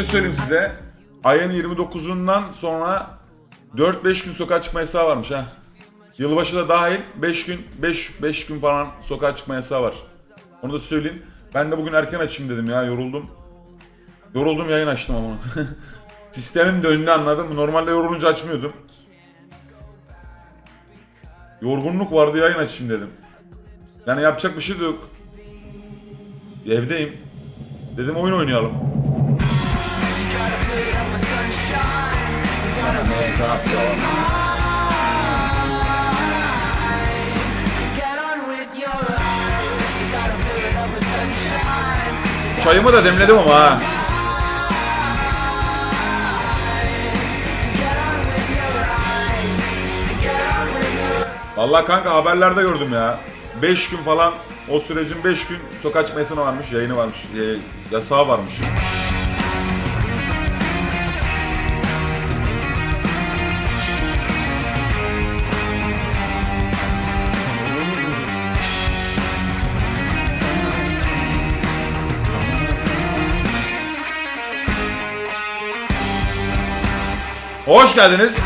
Şey söyleyeyim size. Ayın 29'undan sonra 4-5 gün sokağa çıkma yasağı varmış ha. Yılbaşı da dahil 5 gün 5 5 gün falan sokağa çıkma yasağı var. Onu da söyleyeyim. Ben de bugün erken açayım dedim ya yoruldum. Yoruldum yayın açtım ama. Sistemim döndü anladın mı? Normalde yorulunca açmıyordum. Yorgunluk vardı yayın açayım dedim. Yani yapacak bir şey yok. Evdeyim. Dedim oyun oynayalım. Your life. Get on with your Vallahi kanka haberlerde gördüm ya. 5 gün falan o sürecin 5 gün sokağa çıkma varmış, yayını varmış, e, yasağı varmış. Hoş geldiniz.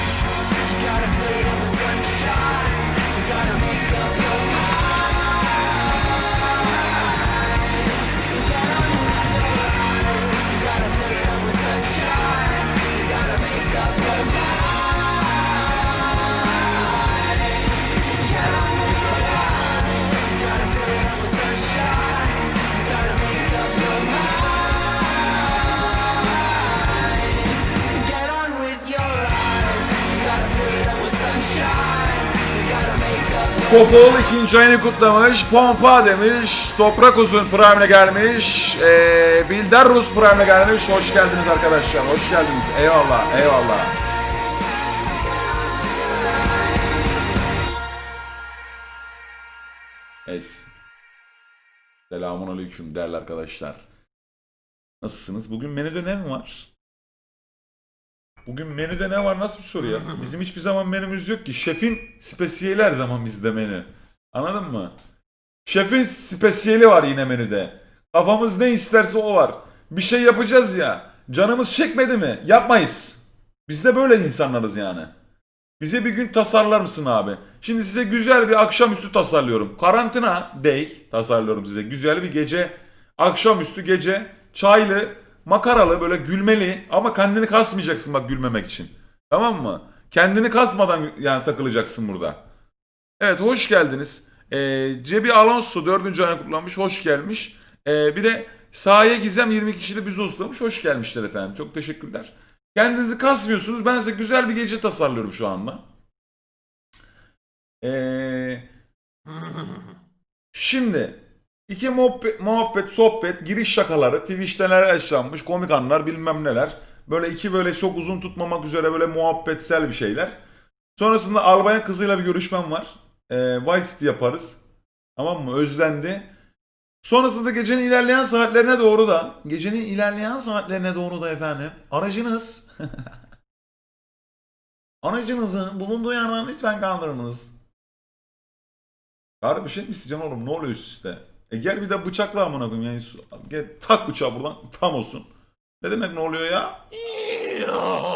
Popol ikinci ayını kutlamış. Pompa demiş. Toprak Uzun Prime'le gelmiş. Ee, Bildar Rus Prime'le gelmiş. Hoş geldiniz arkadaşlar. Hoş geldiniz. Eyvallah. Eyvallah. Es. Selamun Aleyküm değerli arkadaşlar. Nasılsınız? Bugün menüde ne mi var? Bugün menüde ne var? Nasıl bir soru ya? Bizim hiçbir zaman menümüz yok ki. Şefin spesiyeli her zaman bizde menü. Anladın mı? Şefin spesiyeli var yine menüde. Kafamız ne isterse o var. Bir şey yapacağız ya. Canımız çekmedi mi? Yapmayız. Biz de böyle insanlarız yani. Bize bir gün tasarlar mısın abi? Şimdi size güzel bir akşamüstü tasarlıyorum. Karantina day tasarlıyorum size. Güzel bir gece, akşamüstü gece, çaylı, makaralı, böyle gülmeli ama kendini kasmayacaksın bak gülmemek için. Tamam mı? Kendini kasmadan yani takılacaksın burada. Evet hoş geldiniz. Ee, Cebi Alonso dördüncü ayını kutlanmış. Hoş gelmiş. Ee, bir de Sahaya Gizem 22 kişili biz dostlamış. Hoş gelmişler efendim. Çok teşekkürler. Kendinizi kasmıyorsunuz. Ben size güzel bir gece tasarlıyorum şu anda. Ee, şimdi iki muhabbet, muhabbet, sohbet, giriş şakaları, Twitch'te neler yaşanmış, komik anlar bilmem neler. Böyle iki böyle çok uzun tutmamak üzere böyle muhabbetsel bir şeyler. Sonrasında Albayan kızıyla bir görüşmem var. Ee, Vice City yaparız. Tamam mı? Özlendi. Sonrasında gecenin ilerleyen saatlerine doğru da gecenin ilerleyen saatlerine doğru da efendim aracınız aracınızı bulunduğu yerden lütfen kaldırınız. Harbi bir şey mi oğlum? Ne oluyor üst üste? E gel bir de bıçakla amına koyayım yani. Gel tak bıçağı buradan tam olsun. Ne demek ne oluyor ya?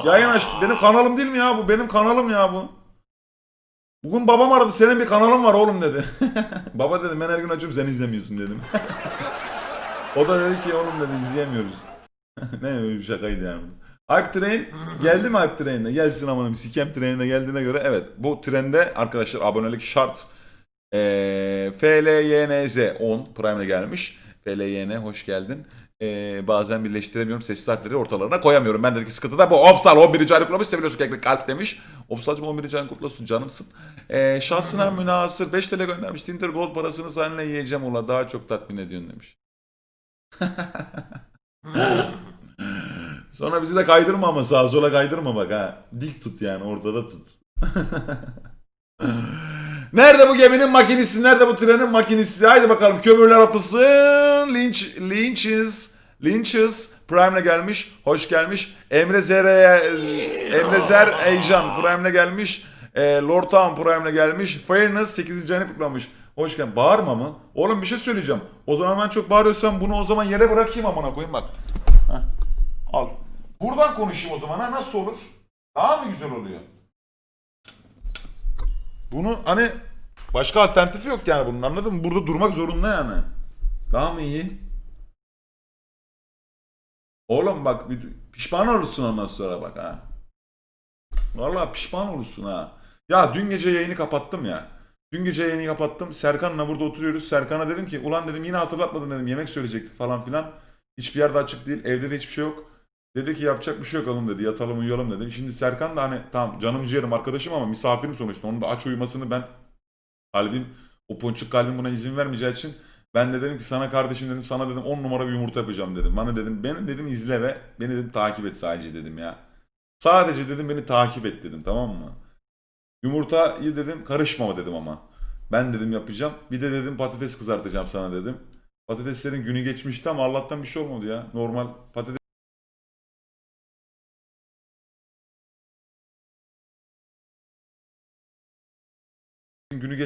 Yayın aç. Benim kanalım değil mi ya bu? Benim kanalım ya bu. Bugün babam aradı senin bir kanalın var oğlum dedi. Baba dedim ben her gün açıyorum sen izlemiyorsun dedim. o da dedi ki oğlum dedi izleyemiyoruz. ne bir şakaydı yani. Hype Train geldi mi Hype Train'de? Gelsin amanım Sikem Train'de geldiğine göre evet bu trende arkadaşlar abonelik şart. Ee, FLYNZ 10 Prime'le gelmiş. FLYN hoş geldin. Ee, bazen birleştiremiyorum sesli harfleri ortalarına koyamıyorum. Ben dedik sıkıntı da bu. Opsal 11. ayını kutlamış seviyorsun keklik kalp demiş. Opsal'cım 11. ayını kutlasın canımsın. Ee, şahsına münasır 5 TL göndermiş. Tinder Gold parasını seninle yiyeceğim ola daha çok tatmin ediyorsun demiş. Sonra bizi de kaydırma ama sağa sola kaydırma bak ha. Dik tut yani ortada tut. Nerede bu geminin makinesi? Nerede bu trenin makinesi? Haydi bakalım kömürler atılsın. Lynch, Lynch's, Lynch's Prime'le gelmiş. Hoş gelmiş. Emre Zer'e, Emre Zer Eycan Prime'le gelmiş. E, Lord Town Prime'le gelmiş. Fairness 8. ayını kutlamış. Hoş geldin. Bağırma mı? Oğlum bir şey söyleyeceğim. O zaman ben çok bağırıyorsam bunu o zaman yere bırakayım amına koyayım bak. Heh. Al Buradan konuşayım o zaman ha nasıl olur? Daha mı güzel oluyor? Bunu hani başka alternatifi yok yani bunun anladın mı? Burada durmak zorunda yani. Daha mı iyi? Oğlum bak bir- pişman olursun ondan sonra bak ha. Vallahi pişman olursun ha. Ya dün gece yayını kapattım ya. Dün gece yayını kapattım. Serkan'la burada oturuyoruz. Serkan'a dedim ki ulan dedim yine hatırlatmadın dedim. Yemek söyleyecektik falan filan. Hiçbir yerde açık değil. Evde de hiçbir şey yok. Dedi ki yapacak bir şey yok oğlum dedi. Yatalım uyuyalım dedi. Şimdi Serkan da hani tamam canım ciğerim arkadaşım ama misafirim sonuçta. Onun da aç uyumasını ben kalbim o ponçuk kalbim buna izin vermeyeceği için ben de dedim ki sana kardeşim dedim sana dedim 10 numara bir yumurta yapacağım dedim. Bana dedim beni dedim izle ve beni dedim takip et sadece dedim ya. Sadece dedim beni takip et dedim tamam mı? Yumurtayı dedim karışmama dedim ama. Ben dedim yapacağım. Bir de dedim patates kızartacağım sana dedim. Patateslerin günü geçmişti ama Allah'tan bir şey olmadı ya. Normal patates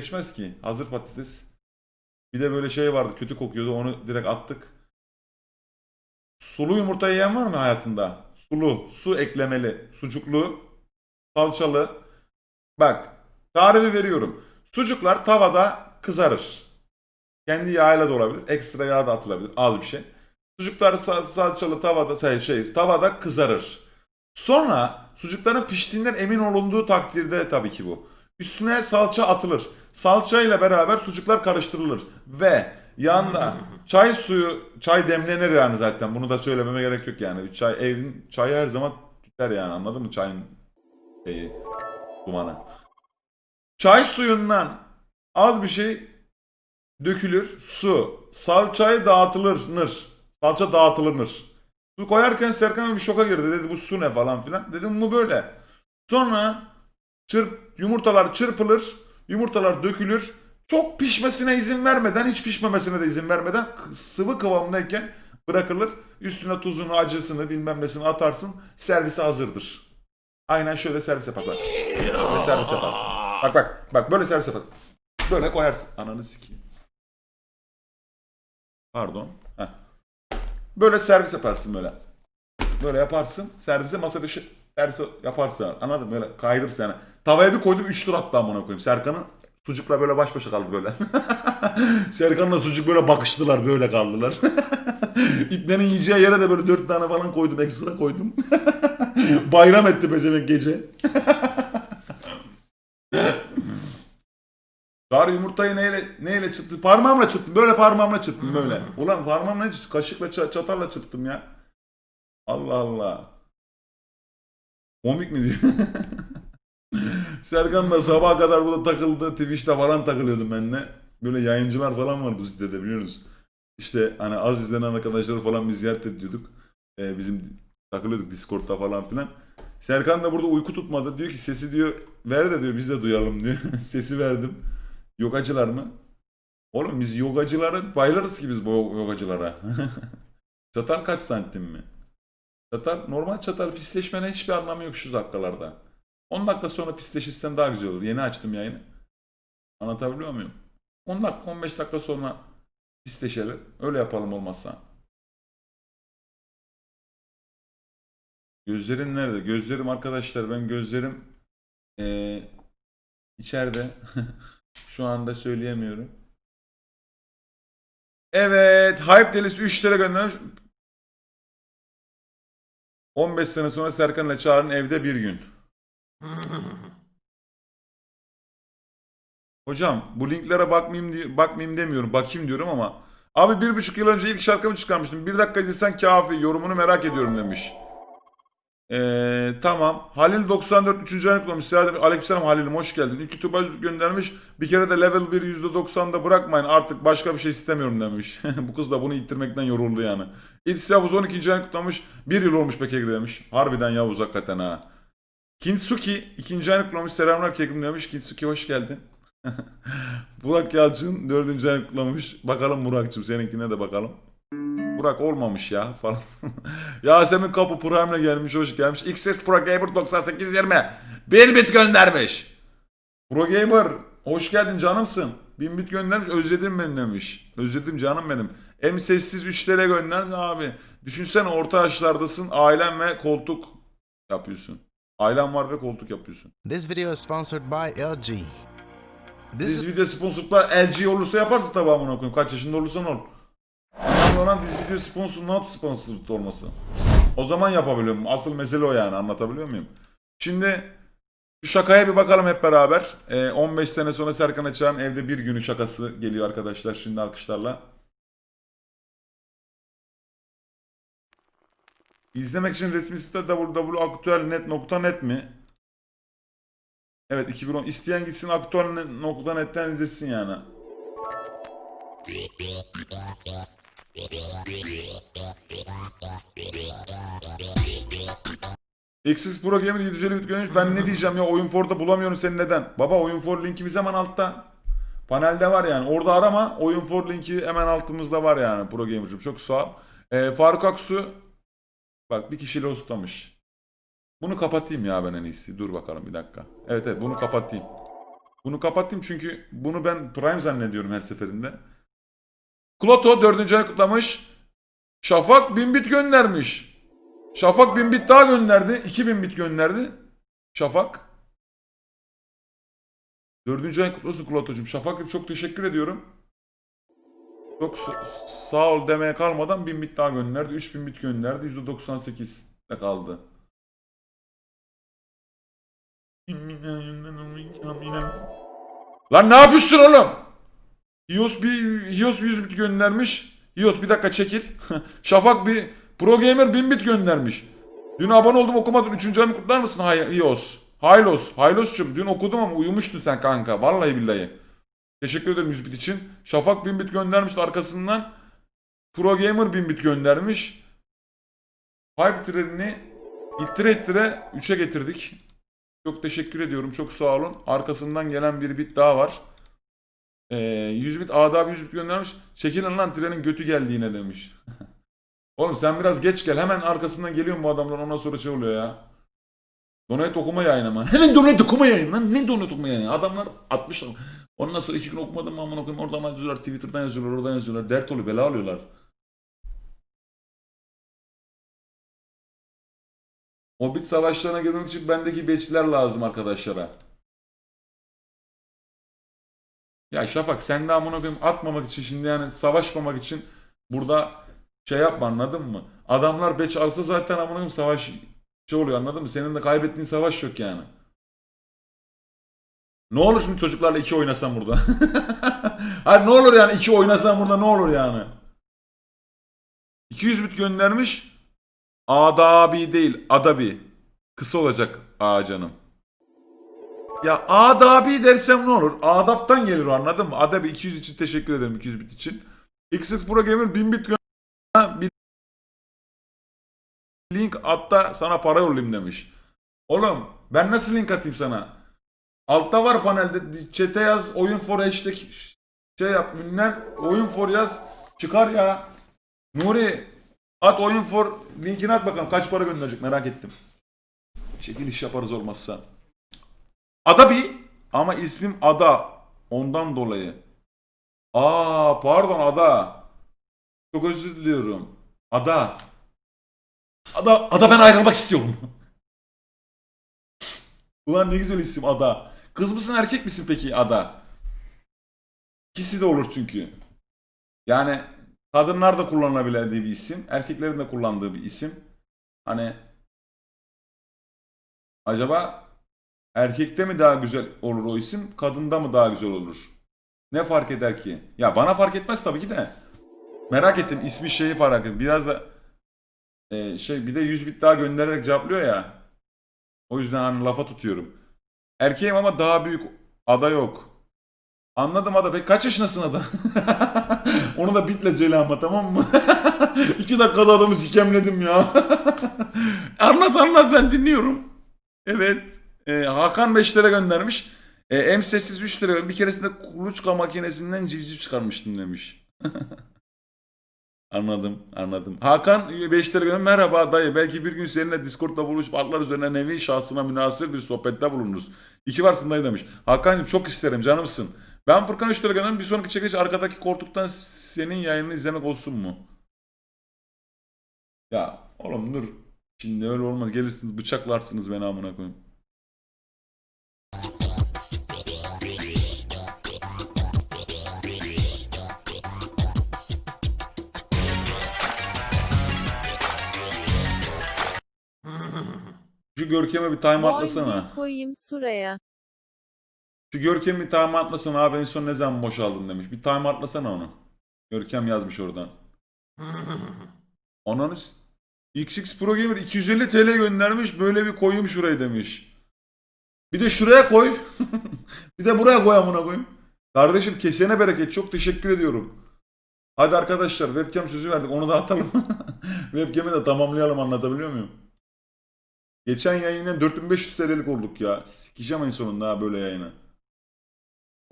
geçmez ki. Hazır patates. Bir de böyle şey vardı kötü kokuyordu onu direkt attık. Sulu yumurta yiyen var mı hayatında? Sulu, su eklemeli, sucuklu, salçalı. Bak, tarifi veriyorum. Sucuklar tavada kızarır. Kendi yağıyla da olabilir. Ekstra yağ da atılabilir. Az bir şey. Sucuklar sa- salçalı tavada şey, şey tavada kızarır. Sonra sucukların piştiğinden emin olunduğu takdirde tabii ki bu. Üstüne salça atılır. Salça ile beraber sucuklar karıştırılır. Ve yanında çay suyu, çay demlenir yani zaten. Bunu da söylememe gerek yok yani. Bir çay evin çayı her zaman tüter yani anladın mı? Çayın şeyi, dumanı. Çay suyundan az bir şey dökülür. Su. Salçayı dağıtılır. Salça dağıtılır. Su koyarken Serkan bir şoka girdi. Dedi bu su ne falan filan. Dedim bu böyle. Sonra çırp, yumurtalar çırpılır. Yumurtalar dökülür. Çok pişmesine izin vermeden, hiç pişmemesine de izin vermeden sıvı kıvamdayken bırakılır. Üstüne tuzunu, acısını, bilmem nesini atarsın. Servise hazırdır. Aynen şöyle servis yaparsın. Böyle servis yaparsın. Bak bak, bak böyle servis yaparsın. Böyle koyarsın. Ananı sikeyim. Pardon. Heh. Böyle servis yaparsın böyle. Böyle yaparsın. Servise masa dışı servis yaparsın. Anladın mı? Böyle kaydırsın yani. Tavaya bir koydum 3 tur attı amına koyayım. Serkan'ın sucukla böyle baş başa kaldı böyle. Serkan'la sucuk böyle bakıştılar böyle kaldılar. İplerin yiyeceği yere de böyle 4 tane falan koydum ekstra koydum. Bayram etti bezemek gece. Dar yumurtayı neyle neyle çırptım? Parmağımla çırptım. Böyle parmağımla çırptım böyle. Ulan parmağımla hiç kaşıkla ça- çatalla çırptım ya. Allah Allah. Komik mi diyor? Serkan da sabaha kadar burada takıldı. Twitch'te falan takılıyordum ben de. Böyle yayıncılar falan var bu sitede biliyorsunuz. İşte hani az izlenen arkadaşları falan biz ziyaret ediyorduk. Ee, bizim takılıyorduk Discord'da falan filan. Serkan da burada uyku tutmadı. Diyor ki sesi diyor ver de diyor biz de duyalım diyor. Sesi verdim. Yogacılar mı? Oğlum biz yogacılara bayılırız ki biz bu yogacılara. çatal kaç santim mi? Çatal normal çatal pisleşmene hiçbir anlamı yok şu dakikalarda. 10 dakika sonra pisleşirsen daha güzel olur. Yeni açtım yayını. Anlatabiliyor muyum? 10 dakika 15 dakika sonra pisleşelim. Öyle yapalım olmazsa. Gözlerin nerede? Gözlerim arkadaşlar ben gözlerim eee içeride. Şu anda söyleyemiyorum. Evet. Hype delisi 3 lira göndermiş. 15 sene sonra Serkan'la Çağrı'nın evde bir gün. Hocam bu linklere bakmayayım diye, bakmayayım demiyorum. Bakayım diyorum ama. Abi bir buçuk yıl önce ilk şarkımı çıkarmıştım. Bir dakika izlesen kafi. Yorumunu merak ediyorum demiş. Ee, tamam. Halil 94 3. ayını. Seyahat Aleykümselam Halil'im hoş geldin. İlk YouTube'a göndermiş. Bir kere de level 1 %90'da bırakmayın. Artık başka bir şey istemiyorum demiş. Bu kız da bunu ittirmekten yoruldu yani. İlk Yavuz 12. ayını kutlamış. Bir yıl olmuş Bekir demiş. Harbiden Yavuz hakikaten ha. Kinsuki ikinci ayını kutlamış. Selamlar kekim demiş. Kinsuki hoş geldin. Burak Yalçın dördüncü ayını kutlamış. Bakalım Burak'cığım seninkine de bakalım. Burak olmamış ya falan. Yasemin Kapı Prime'le gelmiş hoş gelmiş. XS Pro Gamer 9820 bir bit göndermiş. Pro Gamer hoş geldin canımsın. Bin bit göndermiş özledim beni demiş. Özledim canım benim. M sessiz 3 TL göndermiş abi. Düşünsene orta yaşlardasın ailen ve koltuk yapıyorsun. Ailen var ve koltuk yapıyorsun. This video is sponsored by LG. This Dizi is video sponsorlukla LG olursa yaparsın tabii amına koyayım. Kaç yaşında olursan ol. Önemli olan dizi video sponsor not sponsorluk olması. O zaman yapabiliyorum. Asıl mesele o yani anlatabiliyor muyum? Şimdi şu şakaya bir bakalım hep beraber. Ee, 15 sene sonra Serkan Açık'ın evde bir günü şakası geliyor arkadaşlar şimdi alkışlarla. İzlemek için resmi site www.aktüelnet.net mi? Evet 2010. İsteyen gitsin aktüel.net'ten izlesin yani. X's Pro Gamer 750 bit göndermiş. Ben ne diyeceğim ya oyun for'da bulamıyorum seni neden? Baba oyun for linkimiz hemen altta. Panelde var yani. Orada arama. Oyun for linki hemen altımızda var yani Pro Gamer'cığım. Çok sağ ol. Ee, Faruk Aksu bak bir kişiyle ustamış. Bunu kapatayım ya ben en iyisi. Dur bakalım bir dakika. Evet evet bunu kapatayım. Bunu kapatayım çünkü bunu ben Prime zannediyorum her seferinde. Kloto dördüncü ay kutlamış. Şafak 1000 bit göndermiş. Şafak 1000 bit daha gönderdi. 2000 bit gönderdi. Şafak. Dördüncü ay kutlu olsun. Şafak çok teşekkür ediyorum. Çok sa- sağ ol demeye kalmadan 1000 bit daha gönderdi. 3000 bit gönderdi. %98 de kaldı. Lan ne yapıyorsun oğlum? Hios bir Hios 100 bit göndermiş. Hios bir dakika çekil. Şafak bir Pro Gamer 1000 bit göndermiş. Dün abone oldum okumadım. Üçüncü ayını kutlar mısın Hios? Haylos. Haylos'cum dün okudum ama uyumuştun sen kanka. Vallahi billahi. Teşekkür ederim 100 bit için. Şafak 1000 bit göndermiş arkasından. Pro Gamer 1000 bit göndermiş. Hype trenini ittire ittire 3'e getirdik. Çok teşekkür ediyorum. Çok sağ olun. Arkasından gelen bir bit daha var. Ee, 100 bit Ada 100 bit göndermiş. Çekilin lan trenin götü geldi yine demiş. Oğlum sen biraz geç gel. Hemen arkasından geliyor bu adamlar ondan sonra şey oluyor ya. Donate okuma yayın ama. Hemen donate okuma yayın lan. Ne donate okuma yayın? Adamlar 60 Ondan sonra iki gün okumadım mı aman okuyayım. Oradan yazıyorlar. Twitter'dan yazıyorlar. Oradan yazıyorlar. Dert oluyor. Bela alıyorlar. Hobbit savaşlarına girmek için bendeki beçler lazım arkadaşlara. Ya Şafak sen de amına koyayım atmamak için şimdi yani savaşmamak için burada şey yapma anladın mı? Adamlar beç alsa zaten amına koyayım savaş şey oluyor anladın mı? Senin de kaybettiğin savaş yok yani. Ne olur şimdi çocuklarla iki oynasam burada? Hayır ne olur yani iki oynasam burada ne olur yani? 200 bit göndermiş. Adabi değil, adabi. Kısa olacak A canım. Ya adabi dersem ne olur? Adaptan gelir o anladın mı? Adabi 200 için teşekkür ederim 200 bit için. XX Pro Gamer 1000 bit gö- bir link atta sana para yollayayım demiş. Oğlum ben nasıl link atayım sana? Altta var panelde chat'e yaz oyun for hashtag şey yap ünlem oyun for yaz çıkar ya. Nuri at oyun for linkini at bakalım kaç para gönderecek merak ettim. Şekil iş yaparız olmazsa. Adabi ama ismim Ada ondan dolayı. Aa pardon Ada. Çok özür diliyorum. Ada. Ada, Ada ben ayrılmak istiyorum. Ulan ne güzel isim Ada. Kız mısın erkek misin peki Ada? İkisi de olur çünkü. Yani kadınlar da kullanabildiği bir isim. Erkeklerin de kullandığı bir isim. Hani acaba erkekte mi daha güzel olur o isim? Kadında mı daha güzel olur? Ne fark eder ki? Ya bana fark etmez tabii ki de. Merak ettim ismi şeyi fark ettim. Biraz da e, şey bir de 100 bit daha göndererek cevaplıyor ya. O yüzden hani lafa tutuyorum. Erkeğim ama daha büyük ada yok. Anladım ada. Peki kaç yaşındasın ada? Onu da bitle söyle ama tamam mı? İki dakikada adamı sikemledim ya. anlat anlat ben dinliyorum. Evet. Ee, Hakan 5 lira göndermiş. Ee, em sessiz 3 lira. Bir keresinde kuluçka makinesinden civciv çıkarmıştım demiş. Anladım, anladım. Hakan 5 lira göndermiş. Merhaba dayı. Belki bir gün seninle Discord'da buluşup atlar üzerine nevi şahsına münasır bir sohbette bulunuruz. İki varsın dayı demiş. Hakan'cığım çok isterim canımsın. Ben Furkan 3 lira gönderdim. Bir sonraki çekiş arkadaki koltuktan senin yayınını izlemek olsun mu? Ya oğlum dur. Şimdi öyle olmaz. Gelirsiniz bıçaklarsınız beni amına koyayım. Şu Görkem'e bir time atlasana. Boy koyayım suraya. Şu Görkem bir time atlasana abi en son ne zaman boşaldın demiş. Bir time atlasana onu. Görkem yazmış oradan. Ananız. XX Pro Gamer 250 TL göndermiş böyle bir koyayım şurayı demiş. Bir de şuraya koy. bir de buraya koy amına koyayım. Kardeşim kesene bereket çok teşekkür ediyorum. Hadi arkadaşlar webcam sözü verdik onu da atalım. Webcam'i de tamamlayalım anlatabiliyor muyum? Geçen yayından 4500 TL'lik olduk ya. Sikeceğim en sonunda ha böyle yayını.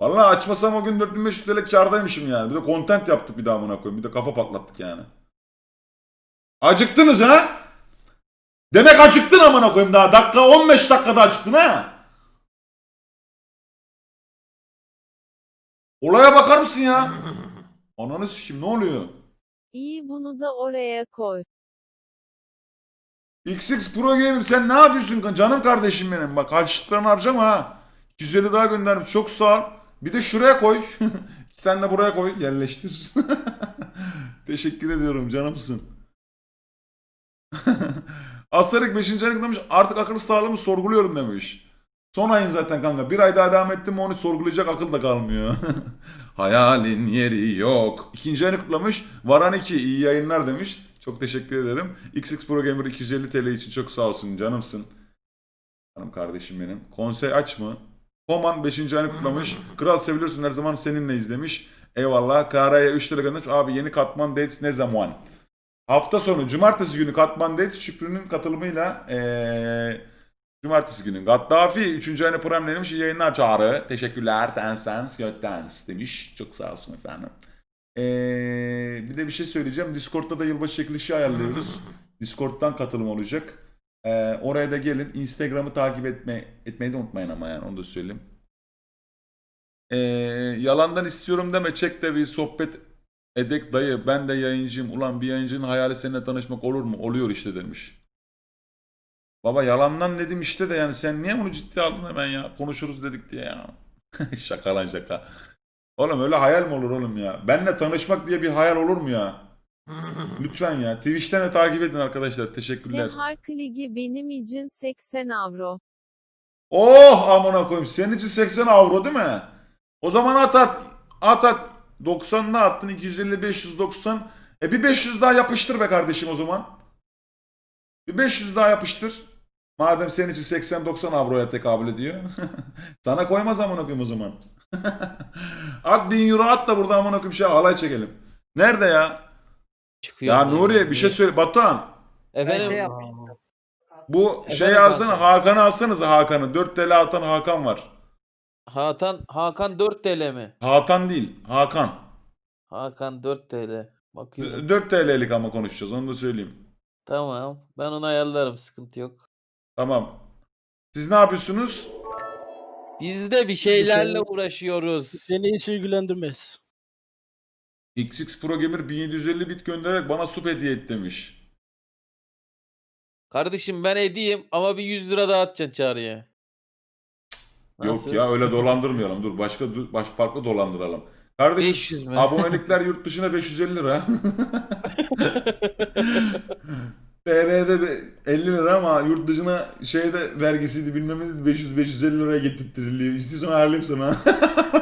Vallahi açmasam o gün 4500 TL kârdaymışım yani. Bir de content yaptık bir daha amına koyayım. Bir de kafa patlattık yani. Acıktınız ha? Demek acıktın amına koyayım daha. Dakika 15 dakikada acıktın ha? Olaya bakar mısın ya? Ananı sikim ne oluyor? İyi bunu da oraya koy. XX Pro Gamer sen ne yapıyorsun canım kardeşim benim? Bak harçlıklarını harcama ha. 250 daha göndermiş çok sağ ol. Bir de şuraya koy. İki tane de buraya koy. Yerleştir. Teşekkür ediyorum canımsın. Asarik 5. aylık demiş artık akıl sağlığımı sorguluyorum demiş. Son ayın zaten kanka. Bir ay daha devam ettim onu sorgulayacak akıl da kalmıyor. Hayalin yeri yok. İkinci ayını kutlamış. Varan 2 iyi yayınlar demiş. Çok teşekkür ederim. XX Pro Gamer 250 TL için çok sağ olsun canımsın. Canım kardeşim benim. Konsey aç mı? Koman 5. ayını kutlamış. Kral seviliyorsun her zaman seninle izlemiş. Eyvallah. Kara'ya 3 lira göndermiş. Abi yeni katman dates ne zaman? Hafta sonu cumartesi günü katman dates Şükrü'nün katılımıyla ee, cumartesi günü. Gaddafi 3. ayını premlemiş. İyi yayınlar çağrı. Teşekkürler. Dance dance göt dance demiş. Çok sağ olsun efendim. Ee, bir de bir şey söyleyeceğim. Discord'da da yılbaşı çekilişi ayarlıyoruz. Discord'dan katılım olacak. Ee, oraya da gelin. Instagram'ı takip etme, etmeyi de unutmayın ama yani onu da söyleyeyim. Ee, yalandan istiyorum deme. Çek de bir sohbet edek dayı. Ben de yayıncıyım. Ulan bir yayıncının hayali seninle tanışmak olur mu? Oluyor işte demiş. Baba yalandan dedim işte de yani sen niye bunu ciddiye aldın hemen ya? Konuşuruz dedik diye ya. şaka lan şaka. Oğlum öyle hayal mi olur oğlum ya? Benle tanışmak diye bir hayal olur mu ya? Lütfen ya. Twitch'ten de takip edin arkadaşlar. Teşekkürler. hark ligi benim için 80 avro. Oh amına koyayım. Senin için 80 avro değil mi? O zaman at at. At at. 90'ını attın. 250 590. E bir 500 daha yapıştır be kardeşim o zaman. Bir 500 daha yapıştır. Madem senin için 80-90 avroya tekabül ediyor. Sana koymaz amına koyayım o zaman. at 1000 euro at da burada amına koyayım şey alay çekelim. Nerede ya? çıkıyor. Ya Nuriye bir şey söyle. Batuhan. Efendim şey yapmıştım. Bu Efendim şey alsana? Hakan'ı alsanıza Hakan'ı. 4 TL atan Hakan var. Hakan Hakan 4 TL mi? Hakan değil. Hakan. Hakan 4 TL. Bakıyorum. 4 TL'lik ama konuşacağız onu da söyleyeyim. Tamam. Ben onu ayarlarım. Sıkıntı yok. Tamam. Siz ne yapıyorsunuz? Biz de bir şeylerle uğraşıyoruz. Seni hiç ilgilendirmez. XX Pro Gamer 1750 bit göndererek bana sup hediye et demiş. Kardeşim ben edeyim ama bir 100 lira daha atacaksın çağrıya. Nasıl? Yok ya öyle dolandırmayalım. Dur başka baş farklı dolandıralım. Kardeşim 500 mü? abonelikler yurt dışına 550 lira. TR'de be- 50 lira ama yurt dışına şeyde vergisiydi bilmemiz 500 550 liraya getirttiriliyor. İstiyorsan ayarlayayım sana.